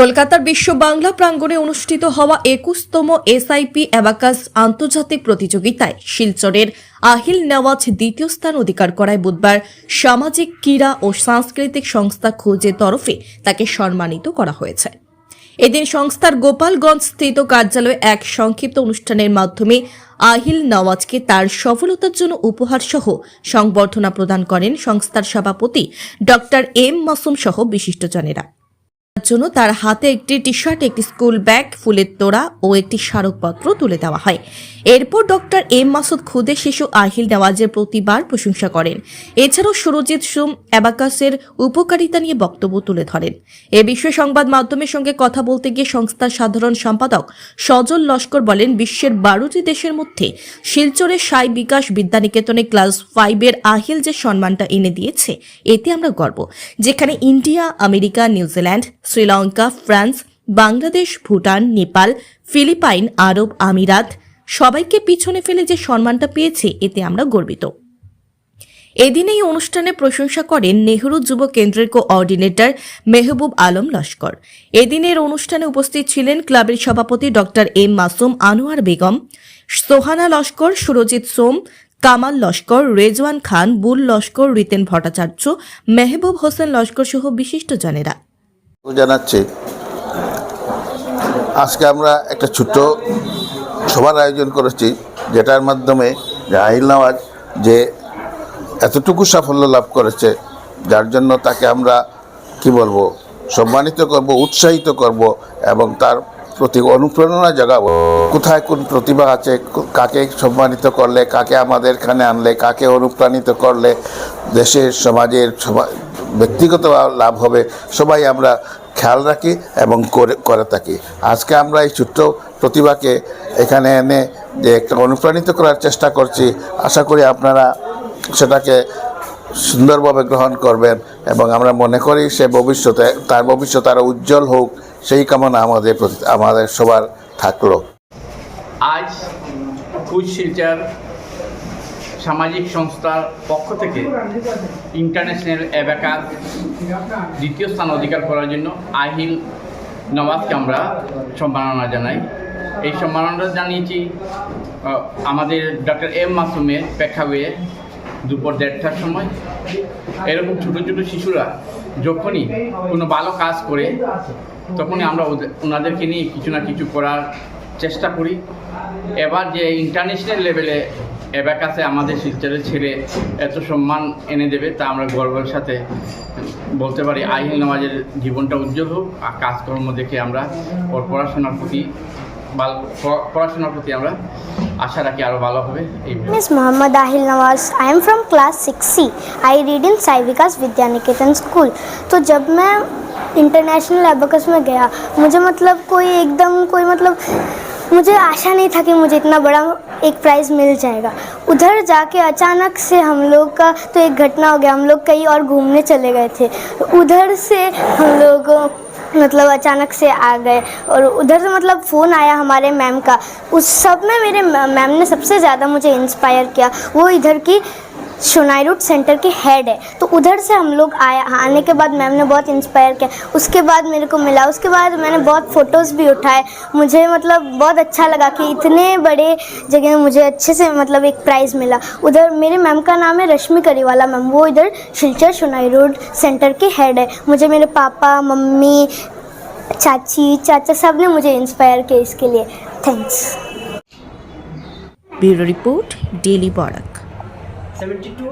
কলকাতার বিশ্ব বাংলা প্রাঙ্গণে অনুষ্ঠিত হওয়া একুশতম এসআইপি অ্যাবাকাস আন্তর্জাতিক প্রতিযোগিতায় শিলচরের আহিল নেওয়াজ দ্বিতীয় স্থান অধিকার করায় বুধবার সামাজিক ক্রীড়া ও সাংস্কৃতিক সংস্থা খোঁজের তরফে তাকে সম্মানিত করা হয়েছে। এদিন সংস্থার গোপালগঞ্জ স্থিত কার্যালয়ে এক সংক্ষিপ্ত অনুষ্ঠানের মাধ্যমে আহিল নওয়াজকে তার সফলতার জন্য উপহার সহ সংবর্ধনা প্রদান করেন সংস্থার সভাপতি ডক্টর এম মাসুম সহ বিশিষ্টজনেরা। জন্য তার হাতে একটি টি শার্ট একটি স্কুল ব্যাগ, ফুলের তোড়া ও একটি স্মারকপত্র তুলে দেওয়া হয়। এরপর ডক্টর এম মাসুদ খুদে শিশু আহিল নেওয়াজের প্রতিবার প্রশংসা করেন। এছাড়াও সুরজিৎ সুম অ্যাবাকাসের উপকারিতা নিয়ে বক্তব্য তুলে ধরেন। এ বিষয়ে সংবাদ মাধ্যমের সঙ্গে কথা বলতে গিয়ে সংস্থার সাধারণ সম্পাদক সজল লস্কর বলেন, বিশ্বের বারোটি দেশের মধ্যে শিলচরের সাই বিকাশ বিদ্যানিকেতনে ক্লাস ফাইভের আহিল যে সম্মানটা এনে দিয়েছে, এতে আমরা গর্ব। যেখানে India, America, New Zealand Sri Lanka, France, Bangladesh, Bhutan, Nepal, Philippine, আরব আমিরাত সবাইকে পিছনে ফেলে যে সম্মানটা পেয়েছে, এতে আমরা গর্বিত। এদিন এই অনুষ্ঠানে প্রশংসা করেন নেহরু যুব কেন্দ্রের কোঅর্ডিনেটর মেহবুব আলম লস্কর। এদিনের অনুষ্ঠানে উপস্থিত ছিলেন ক্লাবের সভাপতি ডক্টর এম মাসুম আনোয়ার বেগম, সোহানা লস্কর, সুরজিৎ সোম, কামাল লস্কর, রেজওয়ান খান, বুল লস্কর, রিতেন ভট্টাচার্য, মেহবুব হোসেন লস্কর সহ বিশিষ্টজনেরা। জানাচ্ছি, আজকে আমরা একটা ছোট্ট সভার আয়োজন করেছি, যেটার মাধ্যমে যে আহিল নওয়াজ যে এতটুকু সাফল্য লাভ করেছে, যার জন্য তাকে আমরা, কি বলব, সম্মানিত করব, উৎসাহিত করব এবং তার প্রতি অনুপ্রেরণা জাগাবো। কোথায় কোন প্রতিভা আছে, কাকে সম্মানিত করলে, কাকে আমাদের এখানে আনলে, কাকে অনুপ্রাণিত করলে দেশের, সমাজের ব্যক্তিগত লাভ হবে, সবাই আমরা খেয়াল রাখি এবং করে করে থাকি। আজকে আমরা এই ছোট্ট প্রতিভাকে এখানে এনে যে একটা অনুপ্রাণিত করার চেষ্টা করছি, আশা করি আপনারা সেটাকে সুন্দরভাবে গ্রহণ করবেন এবং আমরা মনে করি সে ভবিষ্যতে, তার ভবিষ্যৎ আরও উজ্জ্বল হোক, সেই কামনা আমাদের আমাদের সবার থাকল। আজ কুচ শিলচর সামাজিক সংস্থার পক্ষ থেকে ইন্টারন্যাশনাল অ্যাবাকাস দ্বিতীয় স্থান অধিকার করার জন্য আহিল নওয়াজকে আমরা সম্মাননা জানাই। এই সম্মাননা জানিয়েছি আমাদের ডক্টর এম মাসুমের প্রেক্ষাগৃহে দুপুর দেড়টার সময়। এরকম ছোটো ছোটো শিশুরা যখনই কোনো ভালো কাজ করে, তখনই আমরা ওনাদেরকে নিয়ে কিছু না কিছু করার চেষ্টা করি। এবার যে ইন্টারন্যাশনাল লেভেলে অ্যাবাকাসে আমাদের শিলচরের ছেলে এত সম্মান এনে দেবে তা আমরা গর্বের সাথে বলতে পারি আহিল নওয়াজের জীবনটা উজ্জ্বল হোক আর কাজকর্ম দেখে আমরা ওর পড়াশোনার প্রতি ভালো পড়াশোনার প্রতি আমরা আশা রাখি আরও ভালো হবে এই name is Muhammad Ahil Nawaz. I am from class 6C. I read in Sai Vikas Vidya Niketan School. तो जब मैं इंटरनेशनल एबकस में गया मुझे मतलब कोई एकदम कोई मतलब मुझे आशा नहीं था कि मुझे इतना बड़ा एक प्राइज़ मिल जाएगा। उधर जाके अचानक से हम लोग का तो एक घटना हो गया। हम लोग कहीं और घूमने चले गए थे। उधर से हम लोग मतलब अचानक से आ गए। और उधर से मतलब फ़ोन आया हमारे मैम का। उस सब में मेरे मैम ने सबसे ज़्यादा मुझे इंस्पायर किया। वो इधर की शोनाई रूट सेंटर के हेड है। तो उधर से हम लोग आया, आने के बाद मैम ने बहुत इंस्पायर किया। उसके बाद मेरे को मिला। उसके बाद मैंने बहुत फ़ोटोज़ भी उठाए। मुझे मतलब बहुत अच्छा लगा कि इतने बड़े जगह में मुझे अच्छे से मतलब एक प्राइज़ मिला। उधर मेरे मैम का नाम है रश्मि करीवाला मैम। वो इधर शिलचर शोनाई रोड सेंटर के हेड है। मुझे मेरे पापा, मम्मी, चाची, चाचा सबने मुझे इंस्पायर किया इसके लिए। Thanks bureau report, daily border 72